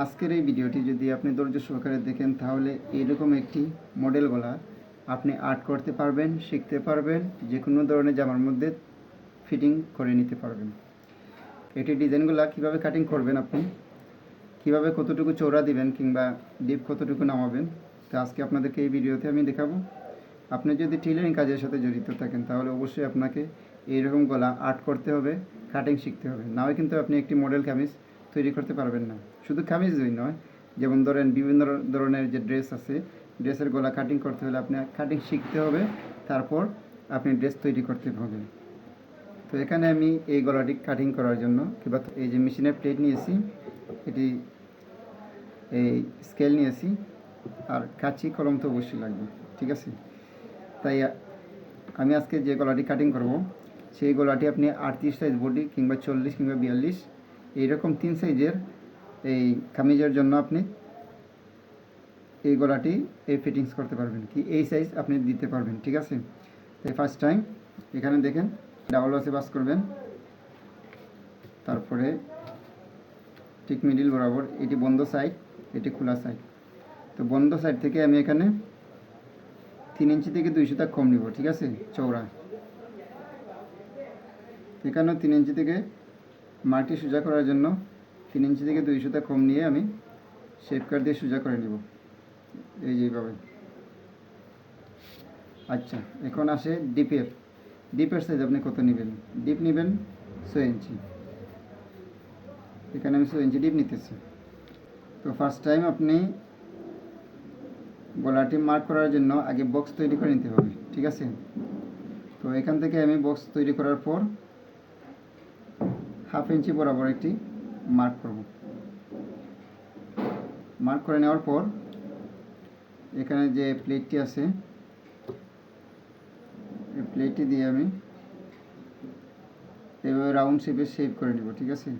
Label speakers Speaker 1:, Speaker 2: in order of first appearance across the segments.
Speaker 1: আজকের এই ভিডিওটি যদি আপনি ধৈর্য সহকারে দেখেন, তাহলে এরকম একটি মডেল গলা আপনি আর্ট করতে পারবেন, শিখতে পারবেন যে কোনো ধরনের জামার মধ্যে ফিটিং করে নিতে পারবেন। এটি ডিজাইনগুলা কীভাবে কাটিং করবেন আপনি? কীভাবে কতটুকু চৌড়া দিবেন কিংবা ডিপ কতটুকু নামাবেন? তো আজকে আপনাদেরকে এই ভিডিওতে আমি দেখাবো। আপনি যদি টেলারিং কাজের সাথে জড়িত থাকেন, তাহলে অবশ্যই আপনাকে এইরকম গলা আর্ট করতে হবে কাটিং শিখতে হবে। নাহলে কিন্তু আপনি একটি মডেল কামিজ তৈরি করতে পারবেন না। শুধু কামিজই নয়, যেমন ধরেন বিভিন্ন ধরনের যে ড্রেস আছে ড্রেসের গলা কাটিং করতে হলে আপনি কাটিং শিখতে হবে, তারপর আপনি ড্রেস তৈরি করতে হবে। তো এখানে আমি এই গলাটি কাটিং করার জন্য, কিংবা এই যে মেশিনের প্লেট নিয়েছি, এটি এই স্কেল নিয়েছি, আর কাঁচি কলম তো অবশ্যই লাগবে, ঠিক আছে? তাই আমি আজকে যে গলাটি কাটিং করব, সেই গলাটি আপনি আটত্রিশ সাইজ বডি কিংবা চল্লিশ কিংবা বিয়াল্লিশ এইরকম তিন সাইজের এই কামিজের জন্য আপনি এই গলাটি, এই ফিটিংস করতে পারবেন কি? এই সাইজ আপনি দিতে পারবেন, ঠিক আছে? তাই ফার্স্ট টাইম এখানে দেখেন ডাবল ওয়াসে বাস করবেন। তারপরে ঠিক মিডিল বরাবর, এটি বন্ধ সাইড এটি খোলা সাইড তো বন্ধ সাইড থেকে আমি এখানে তিন ইঞ্চি থেকে দুইশো সুতা কম নিব, ঠিক আছে? চৌড়া এখানেও তিন ইঞ্চি থেকে মাটি সোজা করার জন্য তিন ইঞ্চি থেকে দুই সুতা কম নিয়ে আমি শেপ দিয়ে সোজা করে নিব। এই যেভাবে আচ্ছা এখন আসে ডিপের ডিপের সাইজ আপনি কত নেবেন? ডিপ নেবেন ছয় ইঞ্চি। এখানে আমি ছয় ইঞ্চি ডিপ নিতেছি। তো ফার্স্ট টাইম আপনি গলাটি মার্ক করার জন্য আগে বক্স তৈরি করে নিতে হবে, ঠিক আছে? তো এখান থেকে আমি বক্স তৈরি করার পর হাফ ইঞ্চি বরাবর একটি মার্ক করব। মার্ক করে নেওয়ার পর এখানে যে প্লেটটি আছে, এই প্লেটটি দিয়ে আমি এভাবে রাউন্ড শেপে শেপ করে নিব, ঠিক আছে?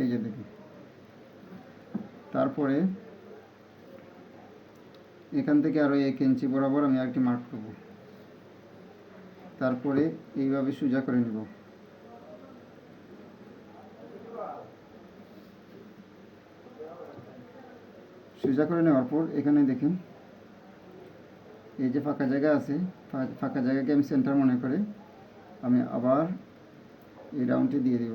Speaker 1: এই যে দেখুন। তারপরে এখান থেকে আরও এক ইঞ্চি বরাবর আমি আরেকটি মার্ক করব। তারপরে এইভাবে সোজা করে নিব। সোজা করে নেওয়ার পর এখানে দেখেন, এই যে ফাঁকা জায়গা আছে ফাঁকা জায়গাকে আমি সেন্টার মনে করে আমি আবার এই রাউন্ডটি দিয়ে দেব।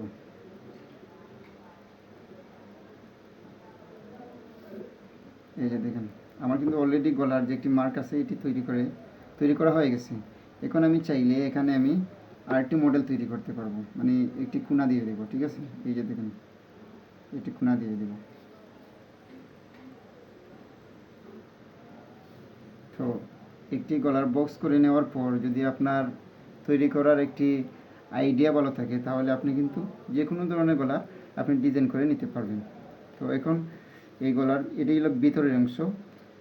Speaker 1: এই যে দেখেন, আমার কিন্তু অলরেডি গলার যে একটি মার্ক আছে, এটি তৈরি করে, তৈরি করা হয়ে গেছে। এখন আমি চাইলে এখানে আমি আরেকটি মডেল তৈরি করতে পারব। মানে একটি খুনা দিয়ে দেবো, ঠিক আছে? এই যে দেখেন, একটি খুনা দিয়ে দেবো। তো একটি গলার বক্স করে নেওয়ার পর যদি আপনার তৈরি করার একটি আইডিয়া ভালো থাকে, তাহলে আপনি কিন্তু যে কোনো ধরনের গলা আপনি ডিজাইন করে নিতে পারবেন। তো এখন এই গলার এটাই হলো ভিতরের অংশ,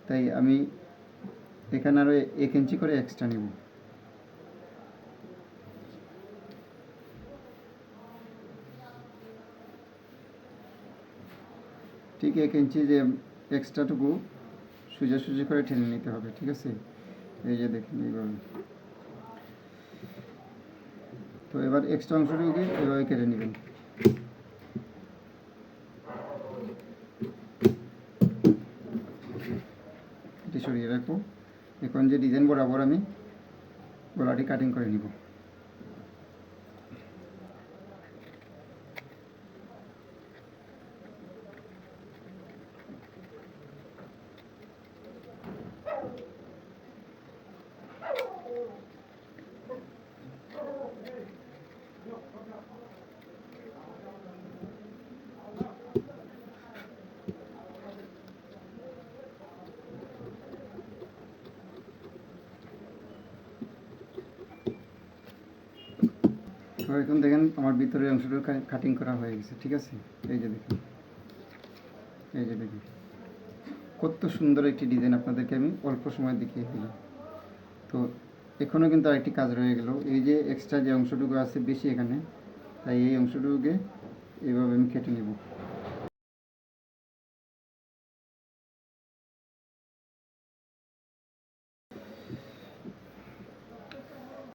Speaker 1: তাই আমি এখানে আরও এক ইঞ্চি করে এক্সট্রা নেব। ঠিক এক ইঞ্চি যে এক্সট্রাটুকু সোজা সোজা করে টেনে নিতে হবে, ঠিক আছে? এই যে দেখুন, এইভাবে। তো এবার এক্সট্রা অংশটুকুকে এভাবে কেটে নেবেন। এটি সরিয়ে রাখব। এখন যে ডিজাইন বরাবর আমি গলাটি কাটিং করে নিব তো এখন দেখেন আমার ভিতরের অংশটা কাটিং করা হয়ে গেছে, ঠিক আছে? এই যে দেখুন। এই যে দেখুন। কত সুন্দর একটি ডিজাইন আপনাদেরকে আমি অল্প সময় দেখিয়ে দিলাম। তো এখনও কিন্তু আরেকটি কাজ রয়ে গেল। এই যে এক্সট্রা যে অংশটুকু আছে বেশি এখানে, তাই এই অংশটুকুকে এইভাবে আমি কেটে নেব।